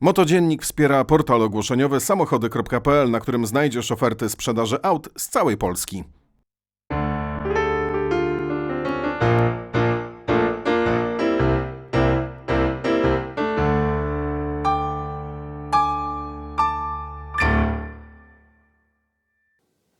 Motodziennik wspiera portal ogłoszeniowy samochody.pl, na którym znajdziesz oferty sprzedaży aut z całej Polski.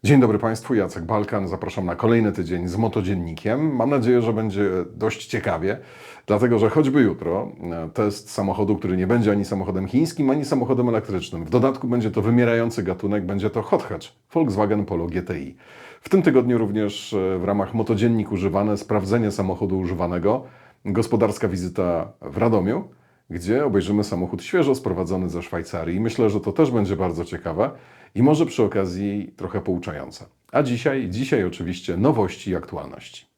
Dzień dobry Państwu, Jacek Balkan. Zapraszam na kolejny tydzień z Motodziennikiem. Mam nadzieję, że będzie dość ciekawie, dlatego że choćby jutro e, test samochodu, który nie będzie ani samochodem chińskim, ani samochodem elektrycznym. W dodatku będzie to wymierający gatunek, będzie to hot hatch Volkswagen Polo GTI. W tym tygodniu również e, w ramach Motodziennik używane sprawdzenie samochodu używanego, gospodarska wizyta w Radomiu, gdzie obejrzymy samochód świeżo sprowadzony ze Szwajcarii. Myślę, że to też będzie bardzo ciekawe i może przy okazji trochę pouczające. A dzisiaj, dzisiaj oczywiście nowości i aktualności.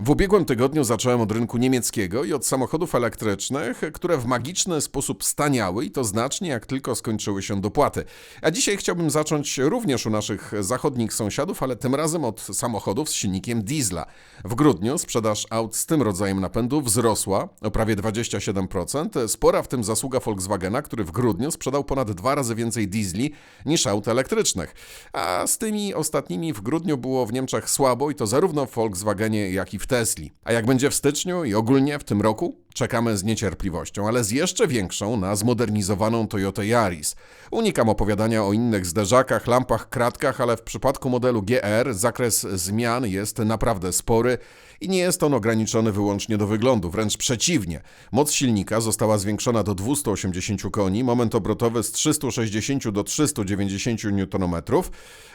W ubiegłym tygodniu zacząłem od rynku niemieckiego i od samochodów elektrycznych, które w magiczny sposób staniały i to znacznie jak tylko skończyły się dopłaty. A dzisiaj chciałbym zacząć również u naszych zachodnich sąsiadów, ale tym razem od samochodów z silnikiem diesla. W grudniu sprzedaż aut z tym rodzajem napędu wzrosła o prawie 27%. Spora w tym zasługa Volkswagena, który w grudniu sprzedał ponad dwa razy więcej diesli niż aut elektrycznych. A z tymi ostatnimi w grudniu było w Niemczech słabo i to zarówno w Volkswagenie, jak i w Tesli. A jak będzie w styczniu i ogólnie w tym roku? Czekamy z niecierpliwością, ale z jeszcze większą na zmodernizowaną Toyota Yaris. Unikam opowiadania o innych zderzakach, lampach, kratkach, ale w przypadku modelu GR zakres zmian jest naprawdę spory i nie jest on ograniczony wyłącznie do wyglądu, wręcz przeciwnie. Moc silnika została zwiększona do 280 koni, moment obrotowy z 360 do 390 Nm,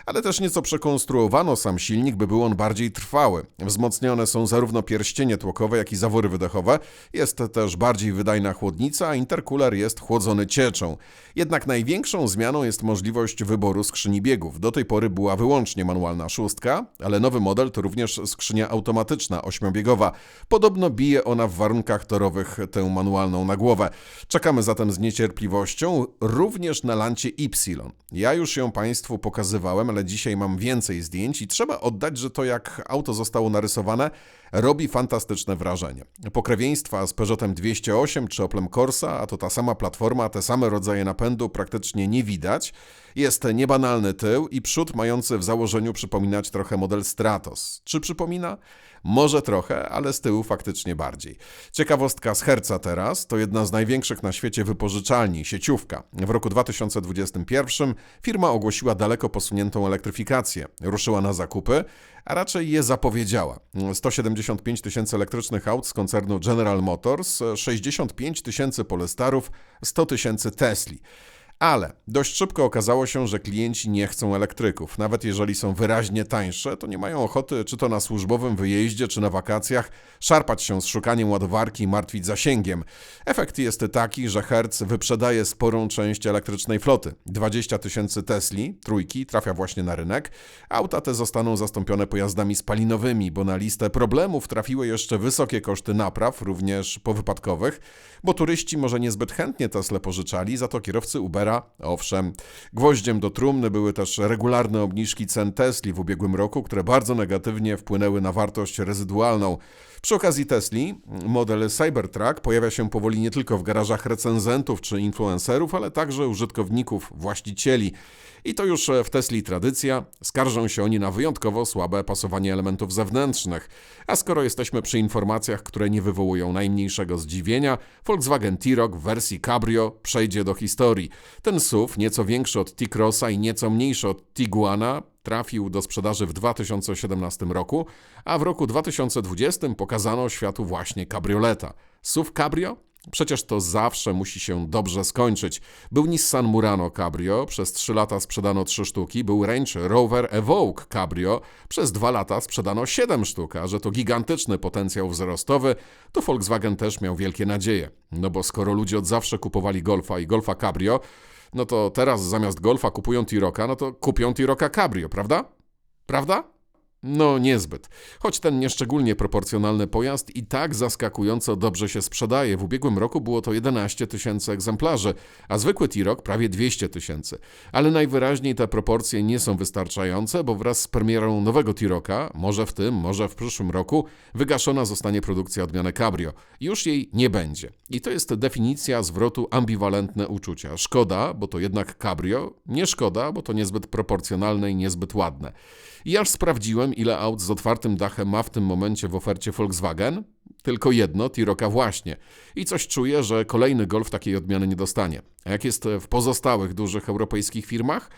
ale też nieco przekonstruowano sam silnik, by był on bardziej trwały. Wzmocnione są zarówno pierścienie tłokowe, jak i zawory wydechowe. Jest też bardziej wydajna chłodnica, a intercooler jest chłodzony cieczą. Jednak największą zmianą jest możliwość wyboru skrzyni biegów. Do tej pory była wyłącznie manualna szóstka, ale nowy model to również skrzynia automatyczna ośmiobiegowa. Podobno bije ona w warunkach torowych tę manualną na głowę. Czekamy zatem z niecierpliwością również na lancie Y. Ja już ją Państwu pokazywałem, ale dzisiaj mam więcej zdjęć i trzeba oddać, że to jak auto zostało narysowane, robi fantastyczne wrażenie. Pokrewieństwa z Peugeotem 208 czy Oplem Corsa, a to ta sama platforma, te same rodzaje napędu praktycznie nie widać. Jest niebanalny tył i przód mający w założeniu przypominać trochę model Stratos. Czy przypomina? Może trochę, ale z tyłu faktycznie bardziej. Ciekawostka z Herca teraz, to jedna z największych na świecie wypożyczalni, sieciówka. W roku 2021 firma ogłosiła daleko posuniętą elektryfikację. Ruszyła na zakupy, a raczej je zapowiedziała. 175 tysięcy elektrycznych aut z koncernu General Motors, 65 tysięcy Polestarów, 100 tysięcy Tesli. Ale dość szybko okazało się, że klienci nie chcą elektryków. Nawet jeżeli są wyraźnie tańsze, to nie mają ochoty, czy to na służbowym wyjeździe, czy na wakacjach, szarpać się z szukaniem ładowarki i martwić zasięgiem. Efekt jest taki, że Hertz wyprzedaje sporą część elektrycznej floty. 20 tysięcy Tesli, trójki, trafia właśnie na rynek. Auta te zostaną zastąpione pojazdami spalinowymi, bo na listę problemów trafiły jeszcze wysokie koszty napraw, również powypadkowych, bo turyści może niezbyt chętnie Tesla pożyczali, za to kierowcy Ubera Owszem, gwoździem do trumny były też regularne obniżki cen Tesli w ubiegłym roku, które bardzo negatywnie wpłynęły na wartość rezydualną. Przy okazji Tesli model Cybertruck pojawia się powoli nie tylko w garażach recenzentów czy influencerów, ale także użytkowników, właścicieli. I to już w Tesli tradycja. Skarżą się oni na wyjątkowo słabe pasowanie elementów zewnętrznych. A skoro jesteśmy przy informacjach, które nie wywołują najmniejszego zdziwienia, Volkswagen T-Roc w wersji Cabrio przejdzie do historii. Ten SUV, nieco większy od T-Crossa i nieco mniejszy od Tiguana, trafił do sprzedaży w 2017 roku, a w roku 2020 pokazano światu właśnie kabrioleta. SUV Cabrio Przecież to zawsze musi się dobrze skończyć. Był Nissan Murano Cabrio, przez 3 lata sprzedano 3 sztuki, był Range Rover Evoque Cabrio, przez 2 lata sprzedano 7 sztuk, a że to gigantyczny potencjał wzrostowy, to Volkswagen też miał wielkie nadzieje. No bo skoro ludzie od zawsze kupowali Golfa i Golfa Cabrio, no to teraz zamiast Golfa kupują T-Rocka, no to kupią T-Rocka Cabrio, prawda? Prawda? No niezbyt. Choć ten nieszczególnie proporcjonalny pojazd i tak zaskakująco dobrze się sprzedaje. W ubiegłym roku było to 11 tysięcy egzemplarzy, a zwykły T-Roc prawie 200 tysięcy. Ale najwyraźniej te proporcje nie są wystarczające, bo wraz z premierą nowego T-Roca, może w tym, może w przyszłym roku, wygaszona zostanie produkcja odmiany Cabrio. Już jej nie będzie. I to jest definicja zwrotu ambiwalentne uczucia. Szkoda, bo to jednak Cabrio, nie szkoda, bo to niezbyt proporcjonalne i niezbyt ładne. I aż sprawdziłem, ile aut z otwartym dachem ma w tym momencie w ofercie Volkswagen. Tylko jedno, Tiroka właśnie. I coś czuję, że kolejny Golf takiej odmiany nie dostanie. A jak jest w pozostałych dużych europejskich firmach?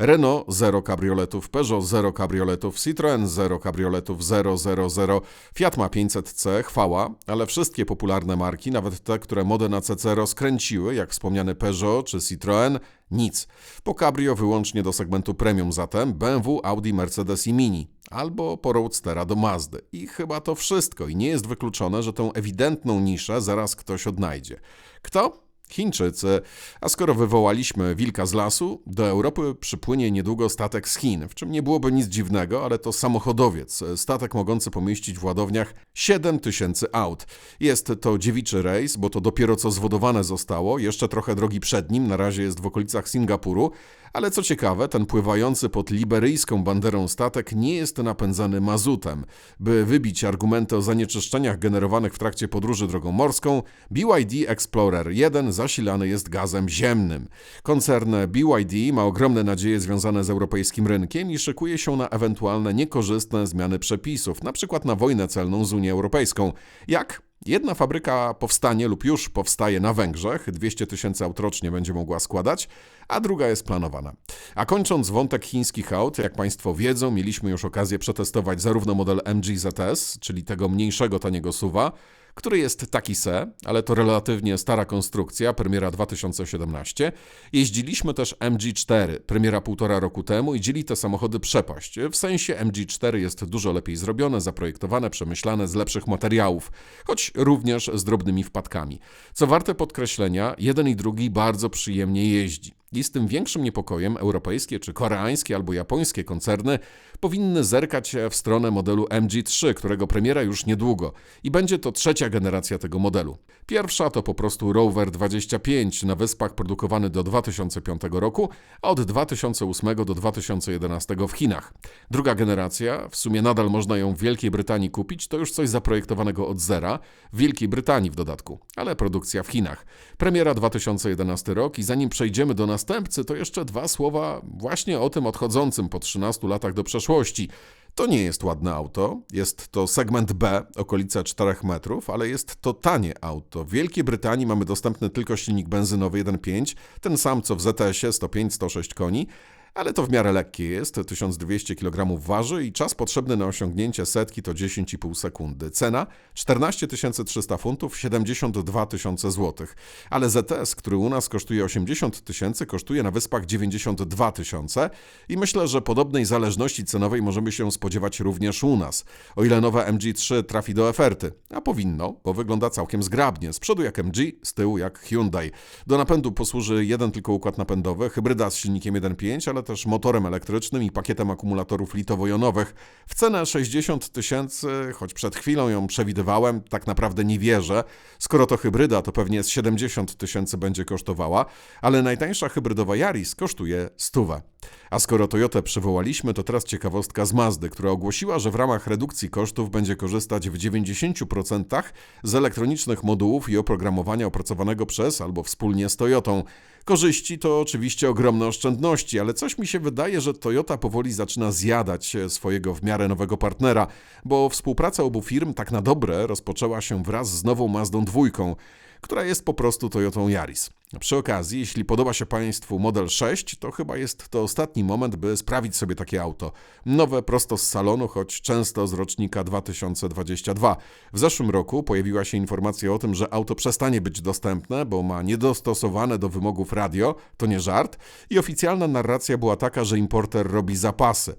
Renault 0 kabrioletów, Peugeot 0 kabrioletów, Citroën 0 kabrioletów 000, Fiat ma 500C, chwała, ale wszystkie popularne marki, nawet te, które modę na CC rozkręciły, jak wspomniany Peugeot czy Citroën, nic. Po cabrio wyłącznie do segmentu premium zatem BMW, Audi, Mercedes i Mini. Albo po Roadstera do Mazdy. I chyba to wszystko. I nie jest wykluczone, że tę ewidentną niszę zaraz ktoś odnajdzie. Kto? Chińczycy. A skoro wywołaliśmy wilka z lasu, do Europy przypłynie niedługo statek z Chin, w czym nie byłoby nic dziwnego, ale to samochodowiec, statek mogący pomieścić w ładowniach 7 tysięcy aut. Jest to dziewiczy rejs, bo to dopiero co zwodowane zostało, jeszcze trochę drogi przed nim, na razie jest w okolicach Singapuru, ale co ciekawe, ten pływający pod liberyjską banderą statek nie jest napędzany mazutem. By wybić argumenty o zanieczyszczeniach generowanych w trakcie podróży drogą morską, BYD Explorer 1 zasilany jest gazem ziemnym. Koncern BYD ma ogromne nadzieje związane z europejskim rynkiem i szykuje się na ewentualne niekorzystne zmiany przepisów, np. na wojnę celną z Unią Europejską. Jak? Jedna fabryka powstanie lub już powstaje na Węgrzech, 200 tysięcy aut rocznie będzie mogła składać, a druga jest planowana. A kończąc wątek chińskich aut, jak Państwo wiedzą, mieliśmy już okazję przetestować zarówno model MG ZS, czyli tego mniejszego taniego suwa, który jest taki se, ale to relatywnie stara konstrukcja, premiera 2017. Jeździliśmy też MG4, premiera półtora roku temu i dzieli te samochody przepaść. W sensie MG4 jest dużo lepiej zrobione, zaprojektowane, przemyślane z lepszych materiałów, choć również z drobnymi wpadkami. Co warte podkreślenia, jeden i drugi bardzo przyjemnie jeździ. I z tym większym niepokojem europejskie czy koreańskie albo japońskie koncerny powinny zerkać w stronę modelu MG3, którego premiera już niedługo. I będzie to trzecia generacja tego modelu. Pierwsza to po prostu Rover 25 na wyspach produkowany do 2005 roku, a od 2008 do 2011 w Chinach. Druga generacja, w sumie nadal można ją w Wielkiej Brytanii kupić, to już coś zaprojektowanego od zera, w Wielkiej Brytanii w dodatku, ale produkcja w Chinach. Premiera 2011 rok i zanim przejdziemy do następcy, to jeszcze dwa słowa właśnie o tym odchodzącym po 13 latach do przeszłości. To nie jest ładne auto, jest to segment B, okolice 4 metrów, ale jest to tanie auto. W Wielkiej Brytanii mamy dostępny tylko silnik benzynowy 1.5, ten sam co w ZS-ie 105-106 koni, ale to w miarę lekkie jest, 1200 kg waży i czas potrzebny na osiągnięcie setki to 10,5 sekundy. Cena 14 300 funtów, 72 tysiące złotych. Ale ZS, który u nas kosztuje 80 tysięcy, kosztuje na wyspach 92 tysiące i myślę, że podobnej zależności cenowej możemy się spodziewać również u nas. O ile nowe MG3 trafi do oferty, a powinno, bo wygląda całkiem zgrabnie. Z przodu jak MG, z tyłu jak Hyundai. Do napędu posłuży jeden tylko układ napędowy, hybryda z silnikiem 1.5, ale ale też motorem elektrycznym i pakietem akumulatorów litowo-jonowych w cenę 60 tysięcy, choć przed chwilą ją przewidywałem, tak naprawdę nie wierzę. Skoro to hybryda, to pewnie z 70 tysięcy będzie kosztowała, ale najtańsza hybrydowa Yaris kosztuje stówę. A skoro Toyotę przywołaliśmy, to teraz ciekawostka z Mazdy, która ogłosiła, że w ramach redukcji kosztów będzie korzystać w 90% z elektronicznych modułów i oprogramowania opracowanego przez albo wspólnie z Toyotą. Korzyści to oczywiście ogromne oszczędności, ale coś mi się wydaje, że Toyota powoli zaczyna zjadać swojego w miarę nowego partnera, bo współpraca obu firm tak na dobre rozpoczęła się wraz z nową Mazdą dwójką która jest po prostu Toyotą Yaris. Przy okazji, jeśli podoba się Państwu Model 6, to chyba jest to ostatni moment, by sprawić sobie takie auto. Nowe prosto z salonu, choć często z rocznika 2022. W zeszłym roku pojawiła się informacja o tym, że auto przestanie być dostępne, bo ma niedostosowane do wymogów radio, to nie żart, i oficjalna narracja była taka, że importer robi zapasy.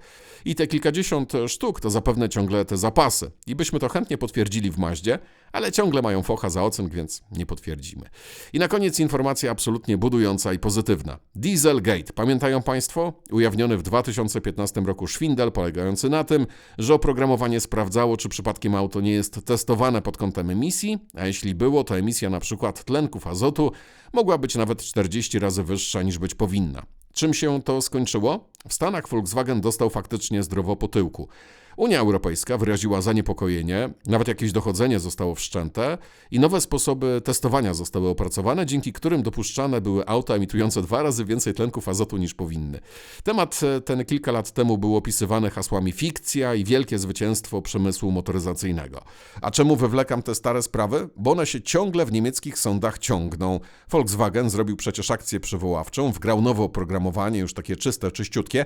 I te kilkadziesiąt sztuk to zapewne ciągle te zapasy. I byśmy to chętnie potwierdzili w Maździe, ale ciągle mają focha za ocynk, więc nie potwierdzimy. I na koniec informacja absolutnie budująca i pozytywna. Dieselgate. Pamiętają Państwo? Ujawniony w 2015 roku szwindel polegający na tym, że oprogramowanie sprawdzało, czy przypadkiem auto nie jest testowane pod kątem emisji, a jeśli było, to emisja przykład tlenków azotu mogła być nawet 40 razy wyższa niż być powinna. Czym się to skończyło? W Stanach Volkswagen dostał faktycznie zdrowo po tyłku. Unia Europejska wyraziła zaniepokojenie, nawet jakieś dochodzenie zostało wszczęte i nowe sposoby testowania zostały opracowane, dzięki którym dopuszczane były auta emitujące dwa razy więcej tlenków azotu niż powinny. Temat e, ten kilka lat temu był opisywany hasłami fikcja i wielkie zwycięstwo przemysłu motoryzacyjnego. A czemu wywlekam te stare sprawy? Bo one się ciągle w niemieckich sądach ciągną. Volkswagen zrobił przecież akcję przywoławczą, wgrał nowe oprogramowanie, już takie czyste, czyściutkie,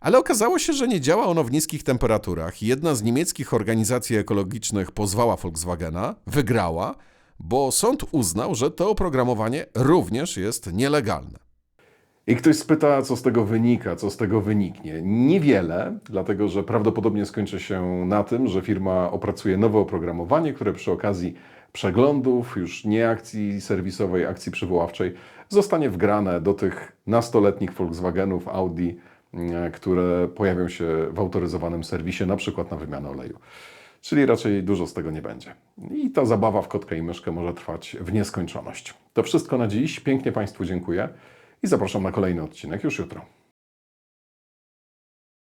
ale okazało się, że nie działa ono w niskich temperaturach. Jedna z niemieckich organizacji ekologicznych pozwała Volkswagena, wygrała, bo sąd uznał, że to oprogramowanie również jest nielegalne. I ktoś spyta, co z tego wynika, co z tego wyniknie. Niewiele, dlatego że prawdopodobnie skończy się na tym, że firma opracuje nowe oprogramowanie, które przy okazji przeglądów, już nie akcji serwisowej, akcji przywoławczej, zostanie wgrane do tych nastoletnich Volkswagenów, Audi, które pojawią się w autoryzowanym serwisie, na przykład na wymianę oleju. Czyli raczej dużo z tego nie będzie. I ta zabawa w kotkę i myszkę może trwać w nieskończoność. To wszystko na dziś. Pięknie Państwu dziękuję i zapraszam na kolejny odcinek już jutro.